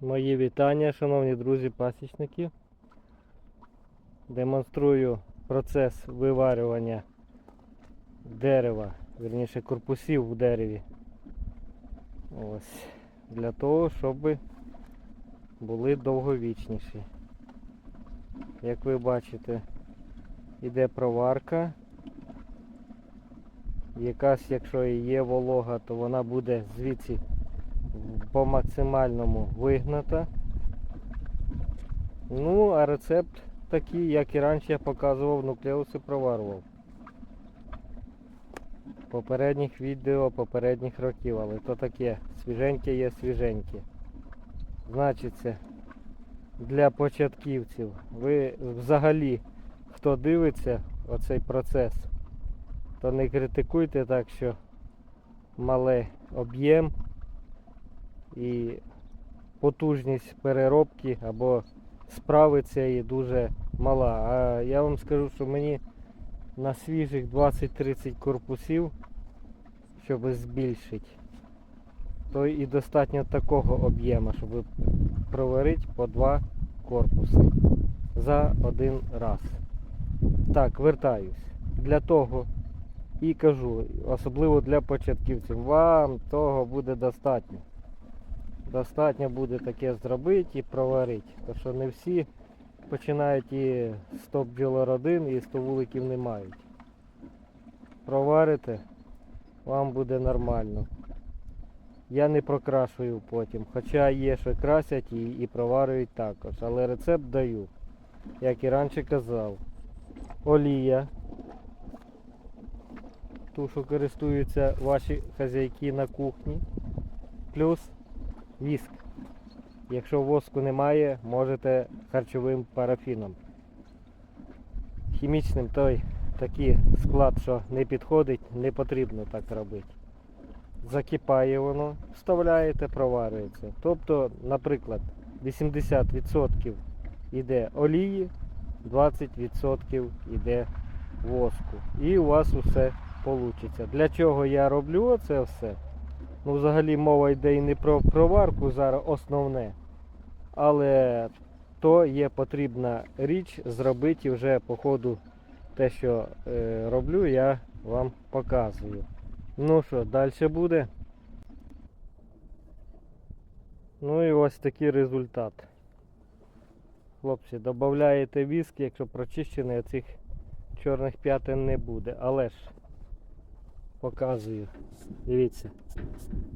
Мої вітання, шановні друзі пасічники. Демонструю процес виварювання дерева, вірніше корпусів в дереві. Ось. Для того, щоб були довговічніші. Як ви бачите, іде проварка. Якась, якщо і є волога, то вона буде звідси по максимальному вигната. Ну, а рецепт такий, як і раніше я показував, нуклеуси проварував. Попередніх відео, попередніх років, але то таке, свіженьке є свіженьке. Значить, це для початківців. Ви взагалі, хто дивиться оцей процес, то не критикуйте так, що малий об'єм і потужність переробки або справи цієї дуже мала. А я вам скажу, що мені на свіжих 20-30 корпусів, щоб збільшити, то і достатньо такого об'єму, щоб проварити по два корпуси за один раз. Так, вертаюсь. Для того і кажу, особливо для початківців, вам того буде достатньо. Достатньо буде таке зробити і проварити. Тому що не всі починають і 100 бджолородин і 100 вуликів не мають. Проварите, вам буде нормально. Я не прокрашую потім. Хоча є, що красять і, і проварюють також. Але рецепт даю. Як і раніше казав. Олія. Ту, що користуються ваші хазяйки на кухні. Плюс віск. Якщо воску немає, можете харчовим парафіном. Хімічним той такий склад, що не підходить, не потрібно так робити. Закипає воно, вставляєте, проварюється. Тобто, наприклад, 80% йде олії, 20% йде воску. І у вас усе вийде. Для чого я роблю це все? Ну, взагалі мова йде і не про проварку зараз основне, але то є потрібна річ зробити вже по ходу те, що е, роблю, я вам показую. Ну що, далі буде. Ну і ось такий результат. Хлопці, додаєте віск, якщо прочищений, цих чорних п'ятин не буде. Але ж показую. Дивіться.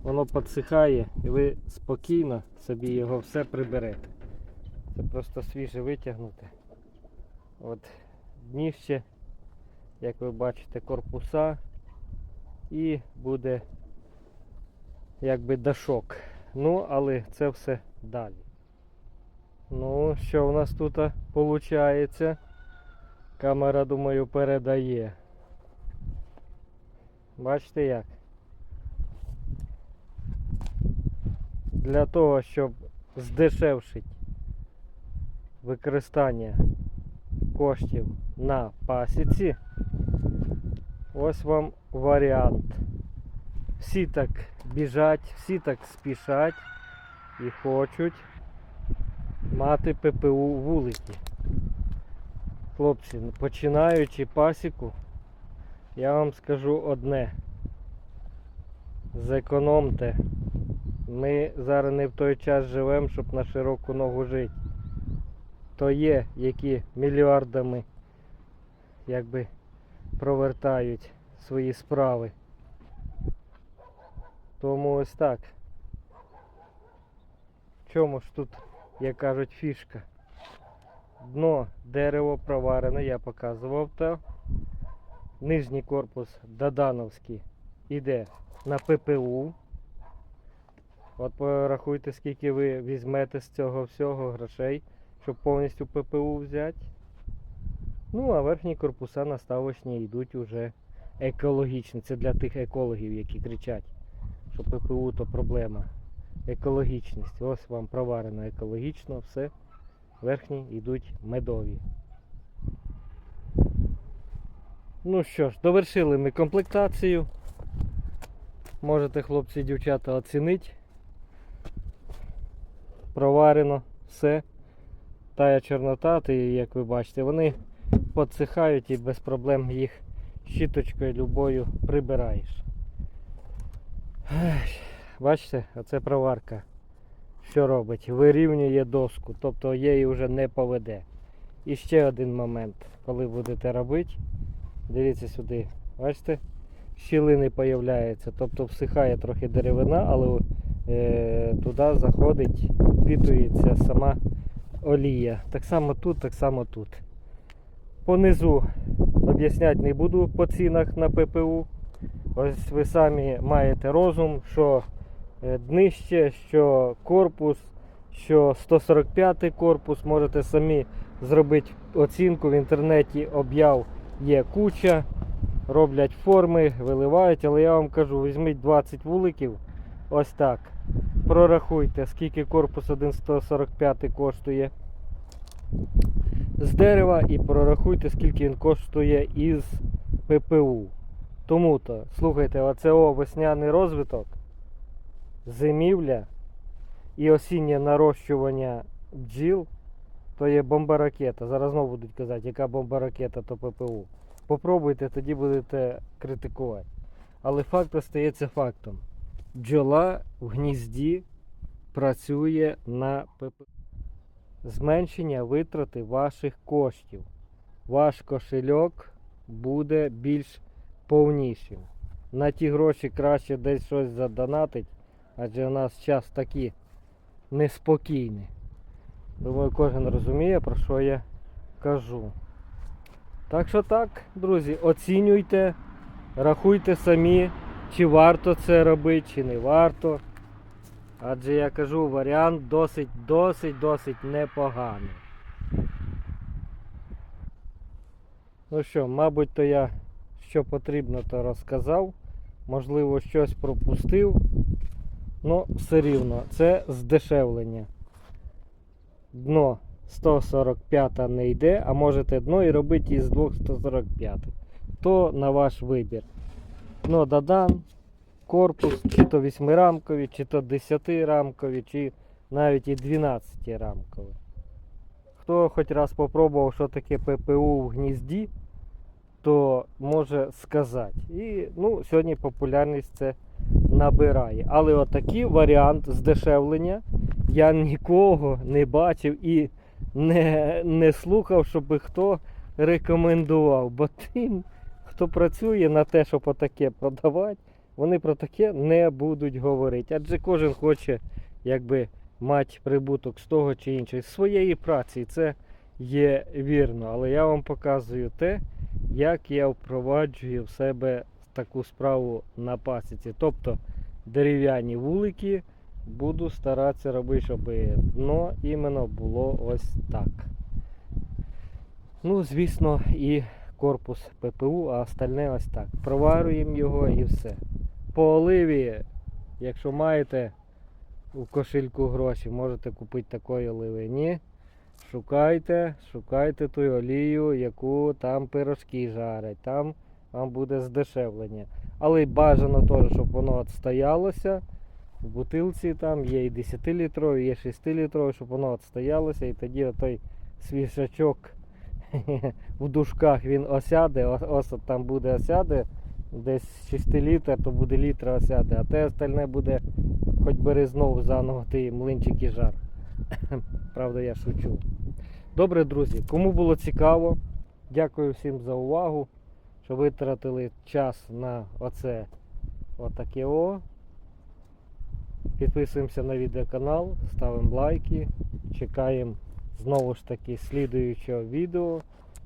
Воно підсихає і ви спокійно собі його все приберете. Це просто свіже витягнути. От дніще, як ви бачите, корпуса і буде якби дашок. Ну, але це все далі. Ну, що в нас тут виходить? Камера, думаю, передає. Бачите як? Для того, щоб здешевшити використання коштів на пасіці, ось вам варіант. Всі так біжать, всі так спішать і хочуть мати ППУ вулики. Хлопці, починаючи пасіку, я вам скажу одне. Зекономте. Ми зараз не в той час живемо, щоб на широку ногу жити. То є, які мільярдами якби провертають свої справи. Тому ось так. В чому ж тут, як кажуть, фішка? Дно дерево проварене, я показував то. Нижній корпус Додановський іде на ППУ. От порахуйте, скільки ви візьмете з цього всього грошей, щоб повністю ППУ взяти. Ну, а верхні корпуса наставочні йдуть уже екологічні. Це для тих екологів, які кричать, що ППУ то проблема. Екологічність. Ось вам проварено екологічно, все. Верхні йдуть медові. Ну що ж, довершили ми комплектацію. Можете, хлопці і дівчата, оцінити. проварено, все. Тая чорнота, ти, як ви бачите, вони підсихають і без проблем їх щіточкою любою прибираєш. Бачите, оце проварка. Що робить? Вирівнює доску, тобто її вже не поведе. І ще один момент, коли будете робити, дивіться сюди, бачите, щілини появляються, тобто всихає трохи деревина, але е, туди заходить, впітується сама олія. Так само тут, так само тут. Понизу об'ясняти не буду по цінах на ППУ. Ось ви самі маєте розум, що е, днище, що корпус, що 145 корпус, можете самі зробити оцінку в інтернеті, об'яв є куча, роблять форми, виливають, але я вам кажу, візьміть 20 вуликів, ось так. Прорахуйте, скільки корпус 1,145 коштує з дерева і прорахуйте, скільки він коштує із ППУ. Тому то, слухайте, оце весняний розвиток, зимівля і осіннє нарощування бджіл, то є бомба-ракета. Зараз знову будуть казати, яка бомба-ракета, то ППУ. Попробуйте, тоді будете критикувати. Але факт остається фактом. Бджола в гнізді працює на ППУ. Зменшення витрати ваших коштів. Ваш кошельок буде більш повнішим. На ті гроші краще десь щось задонатить, адже у нас час такий неспокійний. Думаю, кожен розуміє, про що я кажу. Так що так, друзі, оцінюйте, рахуйте самі, чи варто це робити, чи не варто. Адже я кажу, варіант досить, досить, досить непоганий. Ну що, мабуть, то я що потрібно, то розказав. Можливо, щось пропустив. Ну, все рівно, це здешевлення. Дно 145 не йде, а можете дно і робити із двох 145. То на ваш вибір. Дно додан, корпус, чи то 8-рамкові, чи то 10-рамкові, чи навіть і 12-рамкові. Хто хоч раз попробував, що таке ППУ в гнізді, то може сказати. І ну, сьогодні популярність це набирає. Але отакий варіант здешевлення я нікого не бачив і не, не слухав, щоб хто рекомендував. Бо тим, хто працює на те, щоб отаке продавати, вони про таке не будуть говорити. Адже кожен хоче якби мати прибуток з того чи іншого. З своєї праці це є вірно. Але я вам показую те, як я впроваджую в себе таку справу на пасіці. Тобто дерев'яні вулики буду старатися робити, щоб дно іменно було ось так. Ну, звісно, і корпус ППУ, а остальне ось так. Проварюємо його і все. По оливі, якщо маєте у кошельку гроші, можете купити такої оливи. Ні. Шукайте, шукайте ту олію, яку там пирожки жарять. Там вам буде здешевлення. Але бажано теж, щоб воно відстоялося. В бутилці там є і 10-літрові, є 6-літрові, щоб воно відстоялося, і тоді той свіжачок в дужках він осяде, ос, ос там буде осяде, десь 6 літр, то буде літра осяде, а те остальне буде, хоч бери знову заново ти млинчик і жар. Правда, я шучу. Добре, друзі, кому було цікаво, дякую всім за увагу, що витратили час на оце отаке о. Підписуємося на відеоканал, ставимо лайки, чекаємо знову ж таки слідуючого відео.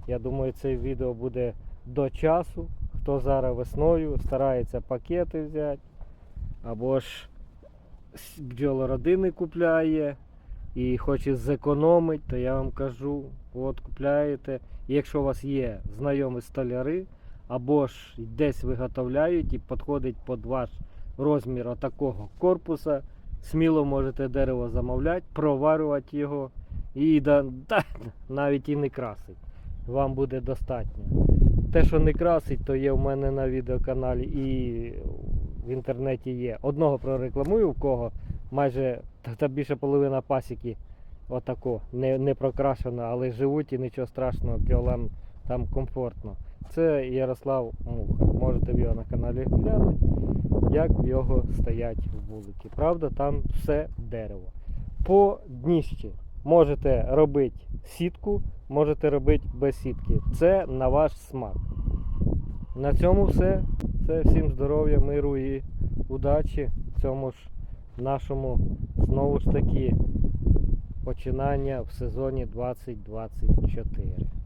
Я думаю, це відео буде до часу. Хто зараз весною старається пакети взяти, або ж бджолородини купляє і хоче зекономити, то я вам кажу, от купляєте. Якщо у вас є знайомі столяри, або ж десь виготовляють і підходить під ваш розмір отакого корпуса, сміло можете дерево замовляти, проварювати його і да, та, навіть і не красить. Вам буде достатньо. Те, що не красить, то є в мене на відеоканалі і в інтернеті є. Одного прорекламую, в кого майже та, більше половина пасіки отако, не, не прокрашена, але живуть і нічого страшного, бджолам там комфортно. Це Ярослав Муха. Можете в його на каналі глянути, як в його стоять вулики. Правда, там все дерево. По дніщі можете робити сітку, можете робити без сітки. Це на ваш смак. На цьому все. Це всім здоров'я, миру і удачі в цьому ж нашому знову ж таки починання в сезоні 2024.